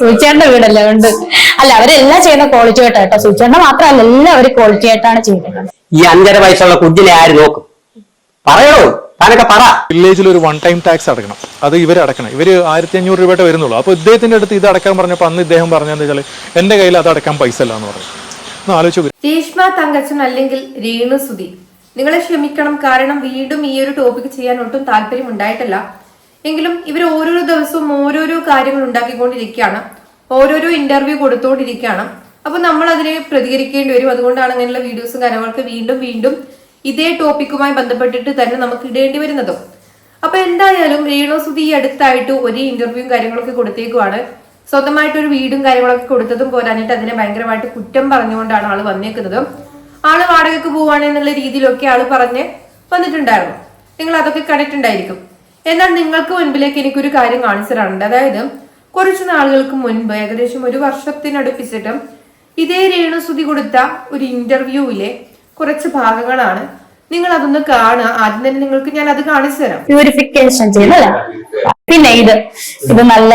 സൂചിച്ചേട്ടന്റെ വീടല്ലേ? ഉണ്ട്. അല്ല അവരെല്ലാം ചെയ്യുന്ന ക്വാളിറ്റി ആയിട്ടാ കേട്ടോ. സൂചിച്ചേട്ടൻ മാത്രമല്ല അവർ ക്വാളിറ്റി ആയിട്ടാണ് ചെയ്യുന്നത്. ഈ അഞ്ചര വയസ്സുള്ള കുഞ്ഞിനെ ആര് നോക്കും? പറയണോ? താനൊക്കെ പറ. വില്ലേജിൽ ഒരു വൺ ടൈം ടാക്സ് അടക്കണം. അത് ഇവർ അടക്കണം. ഇവർ ആയിരത്തി അഞ്ഞൂറ് രൂപയുടെ വരുന്നുള്ളൂ. അപ്പോൾ ഇദ്ദേഹത്തിന്റെ അടുത്ത് ഇത് അടക്കാൻ പറഞ്ഞപ്പോൾ അന്ന് ഇദ്ദേഹം പറഞ്ഞതെന്ന് വെച്ചാൽ എന്റെ കയ്യിൽ അത് അടക്കാൻ പൈസ ഇല്ല എന്ന് പറഞ്ഞു. ഒന്ന് ആലോചിച്ച്. രേഷ്മ തങ്കച്ചൻ അല്ലെങ്കിൽ രേണു സുധി നിങ്ങളെ ക്ഷമിക്കണം. കാരണം വീണ്ടും ഈ ഒരു ടോപ്പിക് ചെയ്യാൻ ഒട്ടും താല്പര്യം ഉണ്ടായിട്ടില്ല. എങ്കിലും ഇവർ ഓരോരോ ദിവസവും ഓരോരോ കാര്യങ്ങൾ ഉണ്ടാക്കിക്കൊണ്ടിരിക്കുകയാണ്. ഓരോരോ ഇന്റർവ്യൂ കൊടുത്തുകൊണ്ടിരിക്കുകയാണ് അപ്പൊ നമ്മൾ അതിനെ പ്രതികരിക്കേണ്ടി വരും. അതുകൊണ്ടാണ് അങ്ങനെയുള്ള വീഡിയോസും കാര്യങ്ങളൊക്കെ വീണ്ടും വീണ്ടും ഇതേ ടോപ്പിക്കുമായി ബന്ധപ്പെട്ടിട്ട് തന്നെ നമുക്ക് ഇടേണ്ടി വരുന്നതും. അപ്പൊ എന്തായാലും രേണു സുധി ഈ അടുത്തായിട്ട് ഒരു ഇന്റർവ്യൂവും കാര്യങ്ങളൊക്കെ കൊടുത്തേക്കുവാണ്. സ്വന്തമായിട്ട് ഒരു വീടും കാര്യങ്ങളൊക്കെ കൊടുത്തതും പോരാഞ്ഞിട്ട് അതിനെ ഭയങ്കരമായിട്ട് കുറ്റം പറഞ്ഞുകൊണ്ടാണ് ആൾ വന്നേക്കുന്നത്. ആൾ വാടകയ്ക്ക് പോവാണ് എന്നുള്ള രീതിയിലൊക്കെ ആൾ പറഞ്ഞ് വന്നിട്ടുണ്ടായിരുന്നു. നിങ്ങൾ അതൊക്കെ കണ്ടിട്ടുണ്ടായിരിക്കും. എന്നാൽ നിങ്ങൾക്ക് മുൻപിലേക്ക് എനിക്കൊരു കാര്യം കാണിച്ചു തരാനുണ്ട് അതായത് കുറച്ച് നാളുകൾക്ക് മുൻപ് ഏകദേശം ഒരു വർഷത്തിനടുപ്പിച്ചിട്ട് ഇതേ രേണുസുതി കൊടുത്ത ഒരു ഇന്റർവ്യൂവിലെ കുറച്ച് ഭാഗങ്ങളാണ്. നിങ്ങൾ അതൊന്ന് കാണുക. ആദ്യം തന്നെ നിങ്ങൾക്ക് ഞാൻ അത് കാണിച്ചു തരാം. പ്യൂരിഫിക്കേഷൻ ചെയ്തല്ലേ പിന്നെ ഇത്. ഇത് നല്ല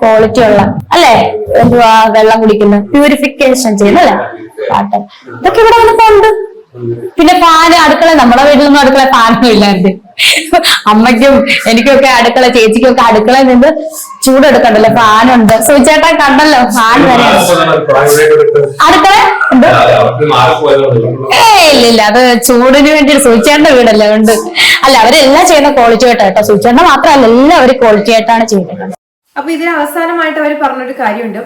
ക്വാളിറ്റി ഉള്ള അല്ലേ? എന്തുവാ? വെള്ളം കുടിക്കുന്ന പ്യൂരിഫിക്കേഷൻ ചെയ്യുന്നല്ലേ പാട്ട്. ഇതൊക്കെ ഇവിടെ വന്നപ്പോ ഉണ്ട് പിന്നെ പാൽ അടുക്കള നമ്മുടെ വീട്ടിലൊന്നും അടുക്കള പാലൊന്നും ഇല്ലായിരുന്നു അമ്മയ്ക്കും എനിക്കൊക്കെ അടുക്കള ചേച്ചിക്കും ചേച്ചിക്കൊക്കെ അടുക്കളയിൽ നിന്ന് ചൂടെടുക്കണ്ടല്ലോ ഫാനുണ്ട് സുചേട്ടാ കണ്ടല്ലോ ഫാൻ വരെ അടുക്കള ഉണ്ട്? ഏ ഇല്ല ഇല്ല അത് ചൂടിന് വേണ്ടി സുചേട്ടന്റെ വീടല്ലേ ഉണ്ട് അല്ല അവരെല്ലാം ചെയ്യുന്ന ക്വാളിറ്റി ആയിട്ടാ കേട്ടോ. മാത്രമല്ല അവർ ക്വാളിറ്റി ആയിട്ടാണ് ചെയ്യുന്നത്. അപ്പൊ ഇതിന് അവസാനമായിട്ട് അവർ പറഞ്ഞൊരു കാര്യമുണ്ട്.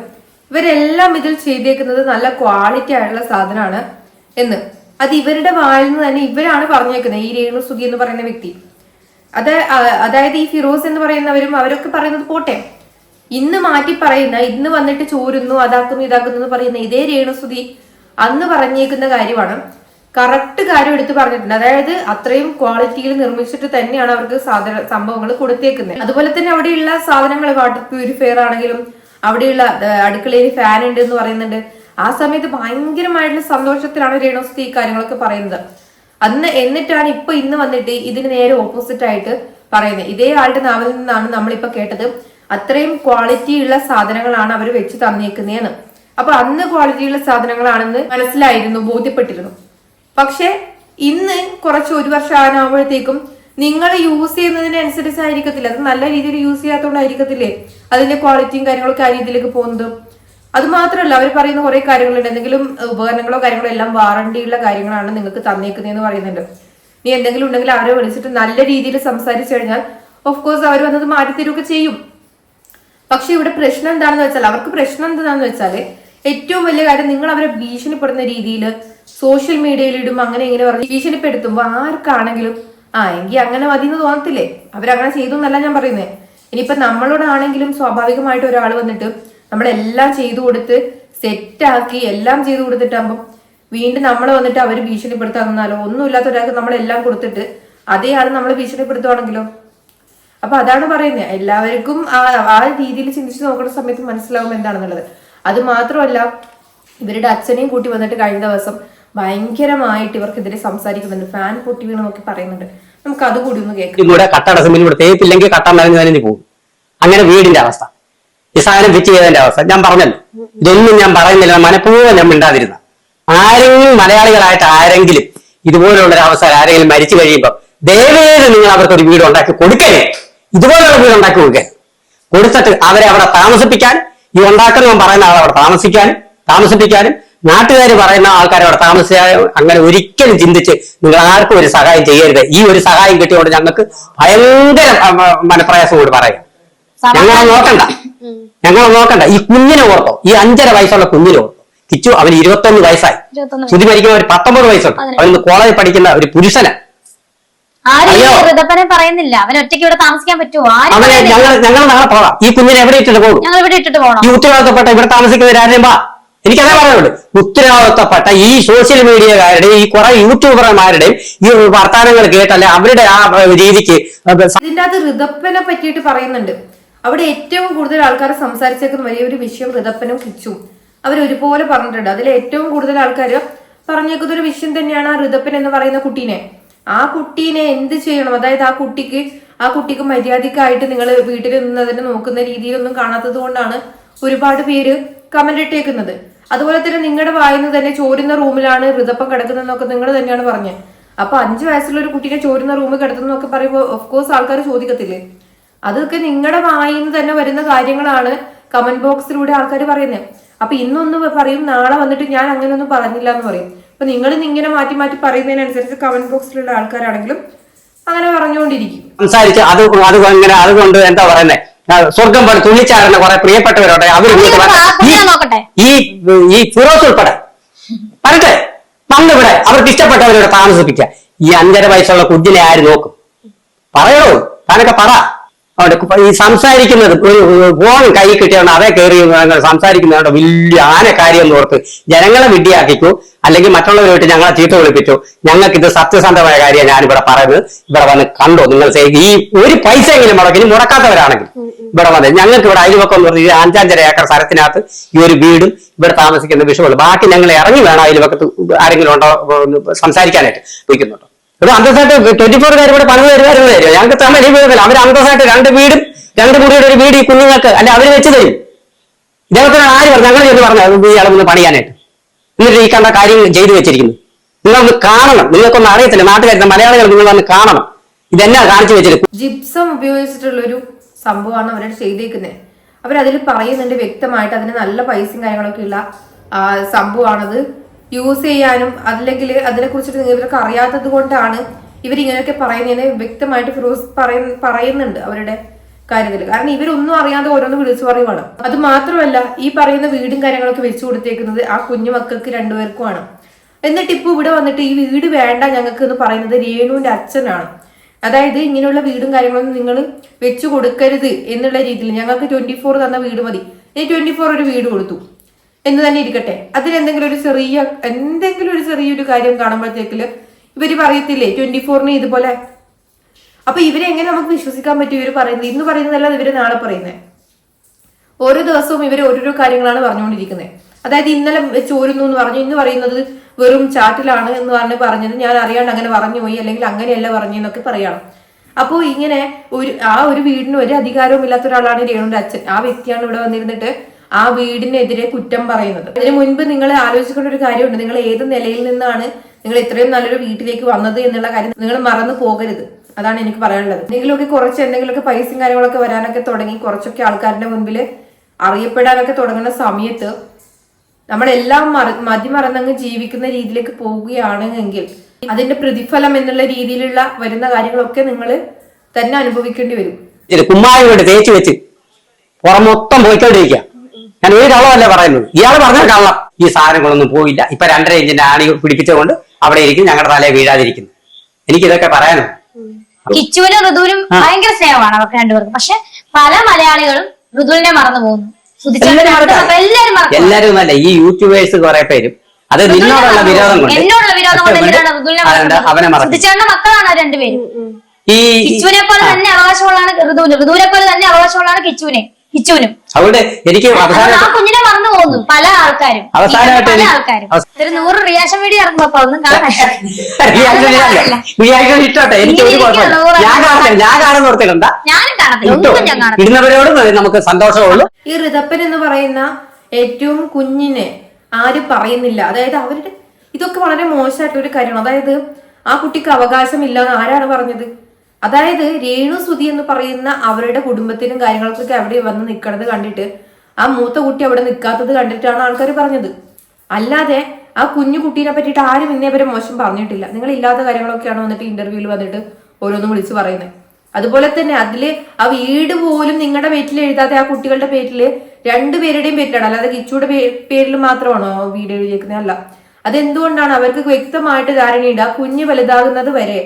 ഇവരെല്ലാം ഇതിൽ ചെയ്തേക്കുന്നത് നല്ല ക്വാളിറ്റി ആയിട്ടുള്ള സാധനമാണ് എന്ന്. അത് ഇവരുടെ വായിൽ നിന്ന് തന്നെ ഇവരാണ് പറഞ്ഞേക്കുന്നത് ഈ രേണു സുഖി എന്ന് പറയുന്ന വ്യക്തി. അത് അതായത് ഈ ഫിറോസ് എന്ന് പറയുന്നവരും അവരൊക്കെ പറയുന്നത് പോട്ടെ. ഇന്ന് മാറ്റി പറയുന്ന ഇന്ന് വന്നിട്ട് ചോരുന്നു അതാക്കുന്നു ഇതാക്കുന്നു എന്ന് പറയുന്ന ഇതേ രേണുസുതി അന്ന് പറഞ്ഞേക്കുന്ന കാര്യമാണ്. കറക്റ്റ് കാര്യം എടുത്ത് പറഞ്ഞിട്ടുണ്ട്. അതായത് അത്രയും ക്വാളിറ്റിയിൽ നിർമ്മിച്ചിട്ട് തന്നെയാണ് അവർക്ക് സാധന സംഭവങ്ങൾ കൊടുത്തേക്കുന്നത്. അതുപോലെ തന്നെ അവിടെയുള്ള സാധനങ്ങൾ വാട്ടർ പ്യൂരിഫയർ ആണെങ്കിലും അവിടെയുള്ള അടുക്കളയിൽ ഫാൻ ഉണ്ട് എന്ന് പറയുന്നുണ്ട്. ആ സമയത്ത് ഭയങ്കരമായിട്ടുള്ള സന്തോഷത്തിലാണ് രേണോസ്തി ഈ കാര്യങ്ങളൊക്കെ പറയുന്നത്. അന്ന് എന്നിട്ടാണ് ഇപ്പൊ ഇന്ന് വന്നിട്ട് ഇതിന് നേരെ ഓപ്പോസിറ്റ് ആയിട്ട് പറയുന്നത്. ഇതേ ആളുടെ നാവിൽ നിന്നാണ് നമ്മളിപ്പോ കേട്ടത്. അത്രയും ക്വാളിറ്റി ഉള്ള സാധനങ്ങളാണ് അവർ വെച്ച് തന്നേക്കുന്നതെന്ന് അപ്പൊ അന്ന് ക്വാളിറ്റി ഉള്ള സാധനങ്ങളാണെന്ന് മനസ്സിലായിരുന്നു ബോധ്യപ്പെട്ടിരുന്നു. പക്ഷെ ഇന്ന് കുറച്ച് ഒരു വർഷം ആകാനാകുമ്പോഴത്തേക്കും നിങ്ങൾ യൂസ് ചെയ്യുന്നതിനനുസരിച്ചായിരിക്കത്തില്ല? അത് നല്ല രീതിയിൽ യൂസ് ചെയ്യാത്തതുകൊണ്ടായിരിക്കത്തില്ലേ അതിന്റെ ക്വാളിറ്റിയും കാര്യങ്ങളൊക്കെ ആ രീതിയിലേക്ക് പോകുന്നത്. അത് മാത്രമല്ല അവർ പറയുന്ന കുറെ കാര്യങ്ങളുണ്ട്. എന്തെങ്കിലും ഉപകരണങ്ങളോ കാര്യങ്ങളോ എല്ലാം വാറണ്ടിയുള്ള കാര്യങ്ങളാണ് നിങ്ങൾക്ക് തന്നേക്കുന്നതെന്ന് പറയുന്നുണ്ട്. നീ എന്തെങ്കിലും ഉണ്ടെങ്കിൽ അവരെ വിളിച്ചിട്ട് നല്ല രീതിയിൽ സംസാരിച്ചു കഴിഞ്ഞാൽ ഓഫ് കോഴ്സ് അവർ വന്നത് മാറ്റിത്തരുകയൊക്കെ ചെയ്യും. പക്ഷെ ഇവിടെ പ്രശ്നം എന്താണെന്ന് വെച്ചാൽ അവർക്ക് പ്രശ്നം എന്താണെന്ന് വെച്ചാൽ ഏറ്റവും വലിയ കാര്യം നിങ്ങൾ അവരെ ഭീഷണിപ്പെടുന്ന രീതിയിൽ സോഷ്യൽ മീഡിയയിൽ ഇടും അങ്ങനെ ഇങ്ങനെ പറഞ്ഞ് ഭീഷണിപ്പെടുത്തുമ്പോൾ ആർക്കാണെങ്കിലും ആ എങ്കിൽ അങ്ങനെ മതി എന്ന് തോന്നത്തില്ലേ? അവരങ്ങനെ ചെയ്തു എന്നല്ല ഞാൻ പറയുന്നത് ഇനിയിപ്പൊ നമ്മളോടാണെങ്കിലും സ്വാഭാവികമായിട്ട് ഒരാൾ വന്നിട്ട് നമ്മളെല്ലാം ചെയ്തു കൊടുത്ത് സെറ്റാക്കി എല്ലാം ചെയ്തു കൊടുത്തിട്ടാകുമ്പോൾ വീണ്ടും നമ്മൾ വന്നിട്ട് അവർ ഭീഷണിപ്പെടുത്താന്നാലോ ഒന്നുമില്ലാത്ത ഒരാൾക്ക് നമ്മളെല്ലാം കൊടുത്തിട്ട് അതേ ആൾ നമ്മൾ ഭീഷണിപ്പെടുത്തുവാണെങ്കിലോ? അപ്പൊ അതാണ് പറയുന്നത് എല്ലാവർക്കും ആ ആ രീതിയിൽ ചിന്തിച്ച് നോക്കുന്ന സമയത്ത് മനസ്സിലാവും എന്താണെന്നുള്ളത്. അത് മാത്രമല്ല ഇവരുടെ അച്ഛനെയും കൂട്ടി വന്നിട്ട് കഴിഞ്ഞ ദിവസം ഭയങ്കരമായിട്ട് ഇവർക്കെതിരെ സംസാരിക്കുന്നുണ്ട്. ഫാൻ പൊട്ടി വീണ് നോക്കി പറയുന്നുണ്ട്. നമുക്ക് അതുകൂടി ഒന്ന് കേൾക്കാം. പോകും. അങ്ങനെ വീടിന്റെ അവസ്ഥ. ഈ സാധനം ഫിറ്റ് ചെയ്തതിന്റെ അവസ്ഥ. ഞാൻ പറഞ്ഞല്ലോ. ഇതൊന്നും ഞാൻ പറയുന്നില്ല. മനഃപൂർവം ഞാൻ മിണ്ടാതിരുന്ന. ആരെങ്കിലും മലയാളികളായിട്ട് ആരെങ്കിലും ഇതുപോലുള്ള ഒരു അവസരം ആരെങ്കിലും മരിച്ചു കഴിയുമ്പോൾ ദയവേത് നിങ്ങൾ അവർക്ക് ഒരു വീട് ഉണ്ടാക്കി കൊടുക്കരുത്. ഇതുപോലുള്ള വീട് ഉണ്ടാക്കി കൊടുക്കരുത്. കൊടുത്തിട്ട് അവരെ അവിടെ താമസിപ്പിക്കാൻ ഈ ഉണ്ടാക്കുന്ന ഞാൻ പറയുന്ന ആൾ അവിടെ താമസിക്കാനും താമസിപ്പിക്കാനും നാട്ടുകാർ പറയുന്ന ആൾക്കാരെ അവിടെ താമസിച്ചാൽ അങ്ങനെ ഒരിക്കലും ചിന്തിച്ച് നിങ്ങൾ ആർക്കും ഒരു സഹായം ചെയ്യരുത്. ഈ ഒരു സഹായം കിട്ടിയോണ്ട് ഞങ്ങൾക്ക് ഭയങ്കര മനപ്രയാസം കൂടി പറയാം. ഞങ്ങളെ നോക്കണ്ട. ഞങ്ങളെ നോക്കണ്ട. ഈ കുഞ്ഞിനെ ഓർത്തോ. ഈ അഞ്ചര വയസ്സുള്ള കുഞ്ഞിനെ ഓർത്തോ. കിച്ചു അവന് ഇരുപത്തൊന്ന് വയസ്സായി. ശ്രുതി മരിക്കുന്ന ഒരു പത്തൊമ്പത് വയസ്സുണ്ട്. അവൻ കോളേജിൽ പഠിക്കുന്ന ഒരു പുരുഷന്. പറയുന്നില്ല. അവൻ ഒറ്റയ്ക്ക് ഇവിടെ താമസിക്കാൻ പറ്റുമോ. ഞങ്ങൾ ഞങ്ങൾ നാളെ പോകാം. ഈ കുഞ്ഞിനെ എവിടെ ഇട്ടിട്ട് പോകും? ഞങ്ങൾ ഇവിടെ ഇട്ടിട്ട് പോകണം. ഈ ഉത്തരവാദിത്തപ്പെട്ട ഇവിടെ താമസിക്കുന്നവരാരും വാ. എനിക്കതേ പറയുള്ളൂ. ഉത്തരവാദിത്തപ്പെട്ട ഈ സോഷ്യൽ മീഡിയക്കാരുടെയും ഈ കുറെ യൂട്യൂബർമാരുടെയും ഈ വർത്തമാനങ്ങൾ കേട്ടല്ലേ അവരുടെ ആ രീതിക്ക് ഇതിന്റെ അത് ഋതപ്പനെ പറ്റിയിട്ട് പറയുന്നുണ്ട്. അവിടെ ഏറ്റവും കൂടുതൽ ആൾക്കാർ സംസാരിച്ചേക്കുന്ന വലിയൊരു വിഷയം ഋതപ്പനും കിച്ചും. അവർ ഒരുപോലെ പറഞ്ഞിട്ടുണ്ട്. അതിൽ ഏറ്റവും കൂടുതൽ ആൾക്കാർ പറഞ്ഞേക്കുന്ന ഒരു വിഷയം തന്നെയാണ് ആ ഋതപ്പൻ എന്ന് പറയുന്ന കുട്ടീനെ. ആ കുട്ടീനെ എന്ത് ചെയ്യണം? അതായത് ആ കുട്ടിക്ക് ആ കുട്ടിക്ക് മര്യാദക്കായിട്ട് നിങ്ങൾ വീട്ടിൽ നിന്ന് അതിനെ നോക്കുന്ന രീതിയിലൊന്നും കാണാത്തത് കൊണ്ടാണ് ഒരുപാട് പേര് കമന്റ് ഇട്ടേക്കുന്നത്. അതുപോലെ തന്നെ നിങ്ങളുടെ വായിന്ന് തന്നെ ചോരുന്ന റൂമിലാണ് ഋതപ്പം കിടക്കുന്നതെന്നൊക്കെ നിങ്ങൾ തന്നെയാണ് പറഞ്ഞത് അപ്പൊ അഞ്ചു വയസ്സുള്ള ഒരു കുട്ടീനെ ചോരുന്ന റൂമിൽ കിടത്തുന്നൊക്കെ പറയുമ്പോൾ ഓഫ് കോഴ്സ് ആൾക്കാർ ചോദിക്കത്തില്ലേ? അതൊക്കെ നിങ്ങളുടെ വായിൽ നിന്ന് തന്നെ വരുന്ന കാര്യങ്ങളാണ് കമന്റ് ബോക്സിലൂടെ ആൾക്കാർ പറയുന്നത്. അപ്പൊ ഇന്നൊന്ന് പറയും നാളെ വന്നിട്ട് ഞാൻ അങ്ങനെ ഒന്നും പറഞ്ഞില്ല എന്ന് പറയും. അപ്പൊ നിങ്ങൾ ഇങ്ങനെ മാറ്റി മാറ്റി പറയുന്നതിനനുസരിച്ച് കമന്റ് ബോക്സിലുള്ള ആൾക്കാരാണെങ്കിലും അങ്ങനെ പറഞ്ഞുകൊണ്ടിരിക്കും സംസാരിച്ച് അത് അത് അതുകൊണ്ട് എന്താ പറയുന്നത് സ്വർഗം പോലെ തുള്ളിച്ചാടുന്ന കുറെ പ്രിയപ്പെട്ടവരോട്ടെ അവർ ഈ- നോക്കട്ടെ. ഈ ഈ ഫിറോസ് ഉൾപ്പെടെ. പറട്ടെ വന്നിവിടെ അവർക്ക് ഇഷ്ടപ്പെട്ടവരോട് താമസിപ്പിക്കുക. ഈ അഞ്ചര വയസ്സുള്ള കുഞ്ഞിനെ ആര് നോക്കും? പറയണോ താനൊക്കെ പറ. അവിടെ ഈ സംസാരിക്കുന്നത് ഒരു ഫോൺ കൈ കിട്ടിയാണ് അതേ കയറി സംസാരിക്കുന്നതുകൊണ്ട് വലിയ ആന കാര്യം എന്ന് ഓർത്ത് ജനങ്ങളെ വിഡ്ഢിയാക്കിക്കൂ അല്ലെങ്കിൽ മറ്റുള്ളവരുമായിട്ട് ഞങ്ങളെ ചീത്ത വിളിപ്പിച്ചു. ഞങ്ങൾക്ക് ഇത് സത്യസന്ധമായ കാര്യം ഞാനിവിടെ പറയുന്നത്. ഇവിടെ വന്ന് കണ്ടോ? നിങ്ങൾ ഈ ഒരു പൈസ എങ്കിലും മുടക്കി മുടക്കാത്തവരാണെങ്കിൽ ഇവിടെ വന്ന് ഞങ്ങൾക്ക് ഇവിടെ അയൽവക്കം എന്ന് പറഞ്ഞാൽ അഞ്ചാഞ്ചര ഏക്കർ സ്ഥലത്തിനകത്ത് ഈ ഒരു വീടും ഇവിടെ താമസിക്കുന്ന വിഷയമുള്ളൂ. ബാക്കി ഞങ്ങൾ ഇറങ്ങി വേണം അയൽവക്കത്ത് ആരെങ്കിലും ഉണ്ടോ സംസാരിക്കാനായിട്ട്. വിളിക്കുന്നുണ്ടോ ഒരു അന്തസ്സായിട്ട് ട്വന്റി ഫോർ കാര്യം ഇവിടെ പണിത് തരുമായിരുന്നു തരും ഞങ്ങൾക്ക് തമ്മിൽ വീടില്ല അവർ അന്തസ്സായിട്ട് രണ്ട് വീടും രണ്ട് മുറിയുടെ ഒരു വീട് ഈ കുഞ്ഞുങ്ങൾക്ക് അല്ലെ അവർ വെച്ച് തരും. ഇദ്ദേഹത്തിന് ആര് പറഞ്ഞു? ഞങ്ങൾ ചെന്ന് പറഞ്ഞു ഈ അളവൊന്ന് പണിയാനായിട്ട്. എന്നിട്ട് ഈ കണ്ട കാര്യങ്ങൾ ചെയ്തു വെച്ചിരിക്കുന്നു. നിങ്ങളൊന്ന് കാണണം. നിങ്ങൾക്കൊന്നും അറിയത്തില്ല. നാട്ടുകാരുടെ മലയാളികൾ നിങ്ങളൊന്ന് കാണണം. ഇതെന്നാ കാണിച്ചു വെച്ചിരിക്കും ജിപ്സം ഉപയോഗിച്ചിട്ടുള്ള ഒരു സംഭവമാണ് അവർ ചെയ്തേക്കുന്നത് അവരതിൽ പറയുന്നുണ്ട് വ്യക്തമായിട്ട് അതിന് നല്ല പൈസയും കാര്യങ്ങളൊക്കെ ഉള്ള സംഭവമാണത്. യൂസ് ചെയ്യാനും അല്ലെങ്കിൽ അതിനെ കുറിച്ചിട്ട് ഇവർക്ക് അറിയാത്തത് കൊണ്ടാണ് ഇവർ ഇങ്ങനെയൊക്കെ പറയുന്നതിന് വ്യക്തമായിട്ട് ഫിറോസ് പറയ പറയുന്നുണ്ട് അവരുടെ കാര്യത്തിൽ കാരണം ഇവരൊന്നും അറിയാതെ ഓരോന്ന് വിളിച്ചു പറയുവാണ് അത് മാത്രമല്ല ഈ പറയുന്ന വീടും കാര്യങ്ങളൊക്കെ വെച്ചു കൊടുത്തേക്കുന്നത് ആ കുഞ്ഞു മക്കൾക്ക് രണ്ടുപേർക്കുമാണ്. എന്നിട്ട് ഇപ്പൊ ഇവിടെ വന്നിട്ട് ഈ വീട് വേണ്ട ഞങ്ങൾക്ക് എന്ന് പറയുന്നത് രേണുവിന്റെ അച്ഛനാണ്. അതായത് ഇങ്ങനെയുള്ള വീടും കാര്യങ്ങളൊന്നും നിങ്ങൾ വെച്ചു കൊടുക്കരുത് എന്നുള്ള രീതിയിൽ ഞങ്ങൾക്ക് ട്വന്റി ഫോർ തന്ന വീട് മതി. ഈ ട്വന്റി ഫോർ ഒരു വീട് കൊടുത്തു. എന്ന് തന്നെ ഇരിക്കട്ടെ. അതിൽ എന്തെങ്കിലും ഒരു ചെറിയ എന്തെങ്കിലും ഒരു ചെറിയൊരു കാര്യം കാണുമ്പോഴത്തേക്കിൽ ഇവർ പറയത്തില്ലേ ട്വന്റി ഫോറിന് ഇതുപോലെ. അപ്പൊ ഇവരെ എങ്ങനെ നമുക്ക് വിശ്വസിക്കാൻ പറ്റും? ഇവർ പറയുന്നത് ഇന്ന് പറയുന്നതല്ല ഇവർ നാളെ പറയുന്നത് ഓരോ ദിവസവും ഇവർ ഓരോരോ കാര്യങ്ങളാണ് പറഞ്ഞുകൊണ്ടിരിക്കുന്നത് അതായത് ഇന്നലെ ചോരുന്നു എന്ന് പറഞ്ഞു ഇന്ന് പറയുന്നത് വെറും ചാറ്റിലാണ് എന്ന് പറഞ്ഞ് പറഞ്ഞത് ഞാൻ അറിയാണ്ട് അങ്ങനെ പറഞ്ഞു പോയി അല്ലെങ്കിൽ അങ്ങനെയല്ല പറഞ്ഞു എന്നൊക്കെ പറയണം. അപ്പോൾ ഇങ്ങനെ ഒരു ആ ഒരു വീടിന് ഒരു അധികാരവും ഇല്ലാത്ത ഒരാളാണ് രേണുവിന്റെ അച്ഛൻ. ആ വ്യക്തിയാണ് ഇവിടെ വന്നിരുന്നിട്ട് ആ വീടിനെതിരെ കുറ്റം പറയുന്നത്. അതിന് മുൻപ് നിങ്ങൾ ആലോചിക്കേണ്ട ഒരു കാര്യമുണ്ട്. നിങ്ങൾ ഏത് നിലയിൽ നിന്നാണ് നിങ്ങൾ ഇത്രയും നല്ലൊരു വീട്ടിലേക്ക് വന്നത് എന്നുള്ള കാര്യം നിങ്ങൾ മറന്നു പോകരുത്. അതാണ് എനിക്ക് പറയാനുള്ളത്. എന്തെങ്കിലുമൊക്കെ കുറച്ച് എന്തെങ്കിലുമൊക്കെ പൈസയും കാര്യങ്ങളൊക്കെ വരാനൊക്കെ തുടങ്ങി കുറച്ചൊക്കെ ആൾക്കാരുടെ മുൻപിൽ അറിയപ്പെടാനൊക്കെ തുടങ്ങുന്ന സമയത്ത് നമ്മളെല്ലാം മറ മറന്നങ്ങ് ജീവിക്കുന്ന രീതിയിലേക്ക് പോവുകയാണ് എങ്കിൽ അതിന്റെ പ്രതിഫലം എന്നുള്ള രീതിയിലുള്ള വരുന്ന കാര്യങ്ങളൊക്കെ നിങ്ങൾ തന്നെ അനുഭവിക്കേണ്ടി വരും. കുമ്മായം തേച്ച് വെച്ച് പുറം മൊത്തം പോയിക്കൊണ്ടിരിക്കുക. ഞാൻ ഒരു കള്ളമല്ല പറയുന്നത്. ഇയാൾ പറഞ്ഞ കള്ളം. ഈ സാധനങ്ങളൊന്നും പോയില്ല. ഇപ്പൊ രണ്ടര ഇഞ്ചിന്റെ ആണി പിടിപ്പിച്ചുകൊണ്ട് അവിടെ ഇരിക്കും ഞങ്ങളുടെ തലയെ വീഴാതിരിക്കുന്നു. എനിക്ക് ഇതൊക്കെ പറയാനോ കിച്ചുവിനും ഋതുവിനും ഭയങ്കര സ്നേഹമാണ് അവർക്ക് രണ്ടുപേർക്കും. പക്ഷെ പല മലയാളികളും ഋതുവിനെ മറന്നു പോകുന്നു. എല്ലാരും അല്ല ഈ യൂട്യൂബേഴ്സ് കുറെ പേരും. അത് നിന്നോടുള്ള വിരോധം കൊണ്ട്. അവനെ മക്കളാണ് രണ്ടുപേരും. ഈ കിച്ചുവിനെ പോലെ തന്നെ അവകാശമുള്ളതാണ് ഋതുവിന്. ഋതുവിനെ പോലെ തന്നെ അവകാശമുള്ളതാണ് കിച്ചുവിനെ. കിച്ചുവിനും അതുകൊണ്ട് എനിക്ക് അത് അവസാനം കുഞ്ഞിനെ മറന്നു പോകുന്നു പല ആൾക്കാരും. അവസാനമായിട്ട് പല എനിക്ക് ആൾക്കാരും. അവസ- ഒരു നൂറ് റിയാക്ഷൻ വീഡിയോ ഇറങ്ങുമ്പോ അപ്പൊ ഒന്നും റിയാക്ഷൻ ഇട്ടോട്ടെ എനിക്ക് ഒരു കുഴപ്പമില്ല. ഞാൻ കാണത്തില്ല. ഞാൻ കാണുന്ന ഓർത്തിലുണ്ട ഞാനും കാണത്തില്ല. ഒന്നും ഞാൻ കാണത്തില്ല. ഇടുന്നവരോടും നമുക്ക് സന്തോഷമുള്ളൂ. ഈ ഋതപ്പൻ എന്ന് പറയുന്ന ഏറ്റവും കുഞ്ഞിനെ ആരും പറയുന്നില്ല. അതായത് അവരുടെ ഇതൊക്കെ വളരെ മോശമായിട്ടുള്ള ഒരു കാര്യമാണ്. അതായത് ആ കുട്ടിക്ക് അവകാശമില്ല എന്ന് ആരാണ് പറഞ്ഞത്? അതായത് രേണു സുതി എന്ന് പറയുന്ന അവരുടെ കുടുംബത്തിനും കാര്യങ്ങൾക്കൊക്കെ അവിടെ വന്ന് നിൽക്കണത് കണ്ടിട്ട് ആ മൂത്ത കുട്ടി അവിടെ നിൽക്കാത്തത് കണ്ടിട്ടാണ് ആൾക്കാർ പറഞ്ഞത്. അല്ലാതെ ആ കുഞ്ഞു കുട്ടീനെ പറ്റിയിട്ട് ആരും ഇന്നേ വരെ മോശം പറഞ്ഞിട്ടില്ല. നിങ്ങൾ ഇല്ലാത്ത കാര്യങ്ങളൊക്കെയാണ് വന്നിട്ട് ഇന്റർവ്യൂവിൽ വന്നിട്ട് ഓരോന്നും വിളിച്ച് പറയുന്നത് അതുപോലെ തന്നെ അതിൽ ആ വീട് പോലും നിങ്ങളുടെ പേരിൽ എഴുതാതെ ആ കുട്ടികളുടെ പേരിൽ രണ്ടുപേരുടെയും പേരിലാണ്. അല്ലാതെ കിച്ചുടെ പേരിൽ മാത്രമാണോ വീട് എഴുതിയേക്കുന്നത് അല്ല. അതെന്തുകൊണ്ടാണ് അവർക്ക് വ്യക്തമായിട്ട് ധാരണയുണ്ട്? ആ കുഞ്ഞ് വലുതാകുന്നത് വരെ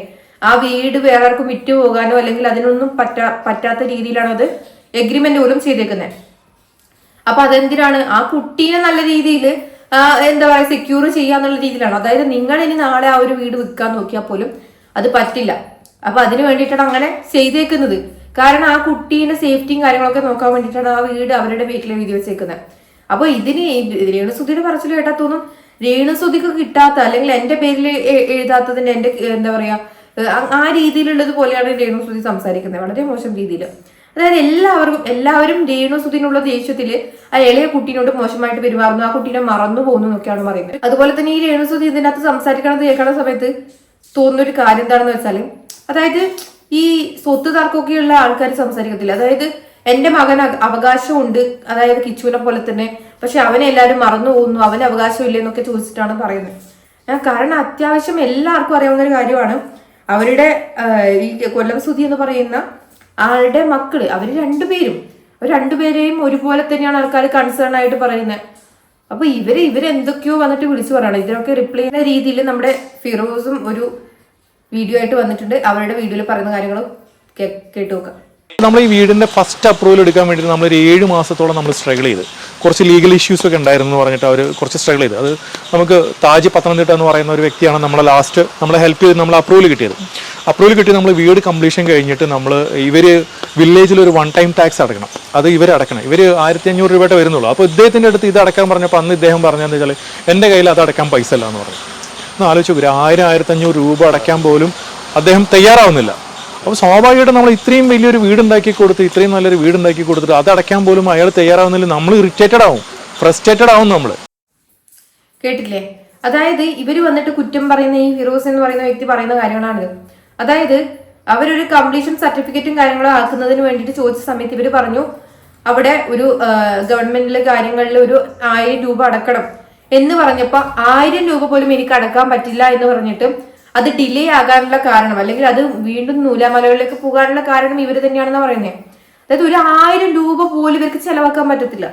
ആ വീട് വേറെ ആർക്കും വിറ്റു പോകാനോ അല്ലെങ്കിൽ അതിനൊന്നും പറ്റാ പറ്റാത്ത രീതിയിലാണ് അത് എഗ്രിമെന്റ് പോലും ചെയ്തേക്കുന്നത് അപ്പൊ അതെന്തിനാണ്? ആ കുട്ടീനെ നല്ല രീതിയിൽ എന്താ പറയാ സെക്യൂർ ചെയ്യാന്നുള്ള രീതിയിലാണ്? അതായത് നിങ്ങൾ ഇനി നാളെ ആ ഒരു വീട് വിൽക്കാൻ നോക്കിയാൽ പോലും അത് പറ്റില്ല. അപ്പൊ അതിന് വേണ്ടിയിട്ടാണ് അങ്ങനെ ചെയ്തേക്കുന്നത്. കാരണം ആ കുട്ടീന്റെ സേഫ്റ്റിയും കാര്യങ്ങളൊക്കെ നോക്കാൻ വേണ്ടിയിട്ടാണ് ആ വീട് അവരുടെ വീട്ടിൽ എഴുതി വെച്ചേക്കുന്നത് അപ്പൊ ഇതിന് രേണുസുതിയുടെ പറച്ചിൽ കേട്ടാൽ തോന്നും രേണുസുധിക്ക് കിട്ടാത്ത അല്ലെങ്കിൽ എന്റെ പേരിൽ എഴുതാത്തതിന്റെ എന്റെ എന്താ പറയാ ആ- രീതിയിലുള്ളത് പോലെയാണ് രേണു സുധി സംസാരിക്കുന്നത് വളരെ മോശം രീതിയിൽ അതായത് എല്ലാവർക്കും എല്ലാവരും രേണുസുദിനുള്ള ദേഷ്യത്തിൽ ആ ഇളയ കുട്ടീനോട് മോശമായിട്ട് പെരുമാറുന്നു ആ കുട്ടീനെ മറന്നു പോകുന്നു എന്നൊക്കെയാണ് പറയുന്നത്. അതുപോലെ തന്നെ ഈ രേണുസുതി ഇതിനകത്ത് സംസാരിക്കണത് കേൾക്കണ സമയത്ത് തോന്നുന്ന ഒരു കാര്യം എന്താണെന്ന് വെച്ചാൽ അതായത് ഈ സ്വത്ത് തർക്കമൊക്കെയുള്ള ആൾക്കാർ സംസാരിക്കത്തില്ല. അതായത് എന്റെ മകൻ അവകാശമുണ്ട് അതായത് കിച്ചുവിനെ പോലെ തന്നെ പക്ഷെ അവനെ എല്ലാവരും മറന്നു പോകുന്നു അവന് അവകാശമില്ല എന്നൊക്കെ ചോദിച്ചിട്ടാണ് പറയുന്നത്. കാരണം അത്യാവശ്യം എല്ലാവർക്കും അറിയാവുന്ന ഒരു കാര്യമാണ് അവരുടെ ഈ കൊല്ലം സുധി എന്ന് പറയുന്ന ആളുടെ മക്കൾ അവർ രണ്ടുപേരും അവർ രണ്ടുപേരെയും ഒരുപോലെ തന്നെയാണ് ആൾക്കാർ കൺസേൺ ആയിട്ട് പറയുന്നത് അപ്പൊ ഇവർ ഇവരെന്തൊക്കെയോ വന്നിട്ട് വിളിച്ചു പറയണം. ഇതിനൊക്കെ റിപ്ലൈ ചെയ്യുന്ന രീതിയിൽ നമ്മുടെ ഫിറോസും ഒരു വീഡിയോ ആയിട്ട് വന്നിട്ടുണ്ട്. അവരുടെ വീഡിയോയിൽ പറയുന്ന കാര്യങ്ങളും കേട്ടു നോക്കാം. നമ്മൾ ഈ വീടിന്റെ ഫസ്റ്റ് അപ്രൂവൽ എടുക്കാൻ വേണ്ടി നമ്മൾ ഒരു ഏഴ് മാസത്തോളം നമ്മൾ സ്ട്രഗിൾ ചെയ്ത്. കുറച്ച് ലീഗൽ ഇഷ്യൂസ് ഒക്കെ ഉണ്ടായിരുന്നു എന്ന് പറഞ്ഞിട്ട് അവർ കുറച്ച് സ്ട്രഗിൾ ചെയ്ത്. അത് നമുക്ക് താജ് പത്തനംതിട്ട എന്ന് പറയുന്ന ഒരു വ്യക്തിയാണ് നമ്മളെ ലാസ്റ്റ് നമ്മളെ ഹെൽപ്പ് ചെയ്ത് നമ്മൾ അപ്രൂവൽ കിട്ടിയത്. അപ്രൂവൽ കിട്ടി നമ്മൾ വീട് കംപ്ലീഷൻ കഴിഞ്ഞിട്ട് നമ്മൾ ഇവർ വില്ലേജിൽ ഒരു വൺ ടൈം ടാക്സ് അടക്കണം. അത് ഇവർ അടക്കണം. ഇവർ ആയിരത്തി അഞ്ഞൂറ് രൂപയുടെ വരുന്നുള്ളൂ. അപ്പോൾ ഇദ്ദേഹത്തിന്റെ അടുത്ത് ഇത് അടക്കാൻ പറഞ്ഞപ്പോൾ അന്ന് ഇദ്ദേഹം പറഞ്ഞതെന്ന് വെച്ചാൽ എന്റെ കയ്യിൽ അത് അടക്കാൻ പൈസ അല്ല എന്ന് പറഞ്ഞു. ഒന്ന് ആലോചിച്ച് ഒരു ആയിരം ആയിരത്തഞ്ഞൂറ് രൂപ അടയ്ക്കാൻ പോലും അദ്ദേഹം തയ്യാറാവുന്നില്ല. അപ്പോൾ സ്വാഭാവികമായിട്ടും നമ്മൾ ഇത്രയും വലിയൊരു വീടുണ്ടാക്കി കൊടുത്ത് ഇത്രയും നല്ലൊരു വീടുണ്ടാക്കി കൊടുത്തിട്ട് അത് അടയ്ക്കാൻ പോലും അയാൾ തയ്യാറാവുന്നില്ല. നമ്മൾ ഇറിറ്റേറ്റഡ് ആവും. ഫ്രസ്ട്രേറ്റഡ് ആവും നമ്മൾ. കേട്ടില്ലേ അതായത് ഇവർ വന്നിട്ട് കുറ്റം പറയുന്ന ഈ ഫിറോസ് എന്ന് പറയുന്ന വ്യക്തി പറയുന്ന കാര്യങ്ങളാണ് അതായത് അവരൊരു കംപ്ലീഷൻ സർട്ടിഫിക്കറ്റും കാര്യങ്ങളും ആക്കുന്നതിന് വേണ്ടിയിട്ട് ചോദിച്ച സമയത്ത് ഇവർ പറഞ്ഞു അവിടെ ഒരു ഗവൺമെന്റിലെ കാര്യങ്ങളിൽ ഒരു ആയിരം രൂപ അടക്കണം. എന്ന് പറഞ്ഞപ്പോൾ ആയിരം രൂപ പോലും എനിക്ക് അടക്കാൻ പറ്റില്ല എന്ന് പറഞ്ഞിട്ട് അത് ഡിലേ ആകാനുള്ള കാരണം അല്ലെങ്കിൽ അത് വീണ്ടും നൂലാമലകളിലേക്ക് പോകാനുള്ള കാരണം ഇവർ തന്നെയാണെന്ന് പറയുന്നത് അതായത് ഒരു ആയിരം രൂപ പോലും ഇവർക്ക് ചെലവാക്കാൻ പറ്റത്തില്ല.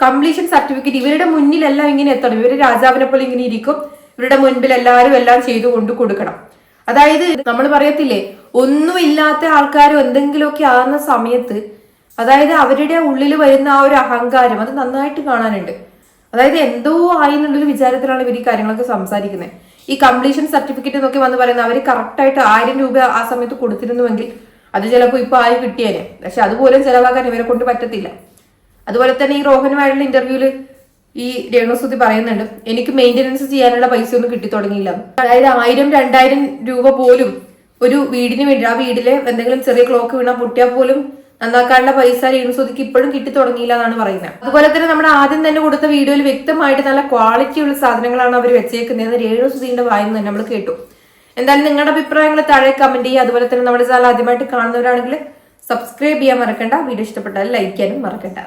കംപ്ലീഷൻ സർട്ടിഫിക്കറ്റ് ഇവരുടെ മുന്നിലെല്ലാം ഇങ്ങനെ എത്തണം. ഇവർ രാജാവിനെ പോലെ ഇങ്ങനെ ഇരിക്കും. ഇവരുടെ മുൻപിൽ എല്ലാവരും എല്ലാം ചെയ്തു കൊണ്ട് കൊടുക്കണം. അതായത് നമ്മൾ പറയത്തില്ലേ ഒന്നുമില്ലാത്ത ആൾക്കാരും എന്തെങ്കിലുമൊക്കെ ആകുന്ന സമയത്ത് അതായത് അവരുടെ ഉള്ളിൽ വരുന്ന ആ ഒരു അഹങ്കാരം അത് നന്നായിട്ട് കാണാനുണ്ട്. അതായത് എന്തോ ആയി എന്നുള്ളൊരു വിചാരത്തിലാണ് ഇവർ ഈ കാര്യങ്ങളൊക്കെ സംസാരിക്കുന്നത് ഈ കംപ്ലീഷൻ സർട്ടിഫിക്കറ്റ് എന്നൊക്കെ വന്ന് പറയുന്നത് അവർ കറക്റ്റായിട്ട് ആയിരം രൂപ ആ സമയത്ത് കൊടുത്തിരുന്നുവെങ്കിൽ അത് ചിലപ്പോൾ ഇപ്പൊ ആയി കിട്ടിയേനെ. പക്ഷെ അതുപോലും ചെലവാക്കാൻ ഇവരെ കൊണ്ട് പറ്റത്തില്ല. അതുപോലെ തന്നെ ഈ റോഹനുമായിട്ടുള്ള ഇന്റർവ്യൂൽ ഈ രേണുസുതി പറയുന്നുണ്ട് എനിക്ക് മെയിന്റനൻസ് ചെയ്യാനുള്ള പൈസ ഒന്നും കിട്ടി തുടങ്ങിയില്ല അതായത് ആയിരം രണ്ടായിരം രൂപ പോലും ഒരു വീടിന് വേണ്ടി ആ വീട്ടിലെ എന്തെങ്കിലും ചെറിയ ക്ലോക്ക് വീണാൽ പൊട്ടിയാൽ പോലും നന്നാക്കാനുള്ള പൈസ രേണുസുതിക്ക് ഇപ്പോഴും കിട്ടി തുടങ്ങിയില്ല എന്നാണ് പറയുന്നത്. അതുപോലെ തന്നെ നമ്മുടെ ആദ്യം തന്നെ കൊടുത്ത വീഡിയോയിൽ വ്യക്തമായിട്ട് നല്ല ക്വാളിറ്റിയുള്ള സാധനങ്ങളാണ് അവർ വെച്ചേക്കുന്നത്. രേണുസുതിന്റെ വായിന്ന് തന്നെ നമ്മൾ കേട്ടു. എന്തായാലും നിങ്ങളുടെ അഭിപ്രായങ്ങൾ താഴെ കമന്റ് ചെയ്യുക. അതുപോലെ തന്നെ നമ്മുടെ ചാനൽ ആദ്യമായിട്ട് കാണുന്നവരാണെങ്കിൽ സബ്സ്ക്രൈബ് ചെയ്യാൻ മറക്കണ്ട. വീഡിയോ ഇഷ്ടപ്പെട്ടാൽ ലൈക്ക് ചെയ്യാനും മറക്കണ്ട.